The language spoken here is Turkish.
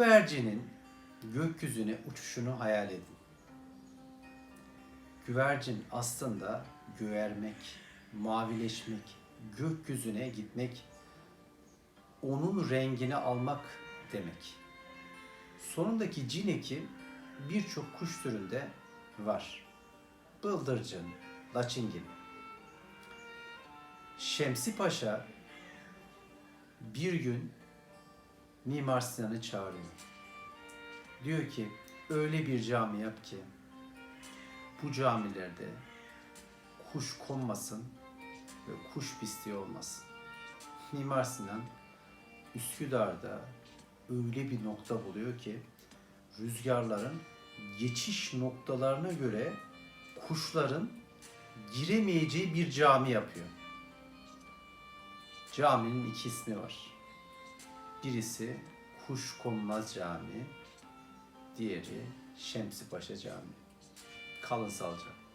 güvercinin gökyüzüne uçuşunu hayal edin. Güvercin aslında güvermek, mavileşmek, gökyüzüne gitmek, onun rengini almak demek. Sonundaki cin eki birçok kuş türünde var. Bıldırcın, laçingin. Şemsi Paşa bir gün Mimar Sinan'ı çağırıyor. Diyor ki öyle bir cami yap ki bu camilerde kuş konmasın ve kuş pisliği olmasın. Mimar Sinan Üsküdar'da öyle bir nokta buluyor ki rüzgarların geçiş noktalarına göre kuşların giremeyeceği bir cami yapıyor. Caminin iki ismi var. Birisi Kuş Konmaz Camii, diğeri Şemsi Paşa Camii. Kalın sağlıcakla.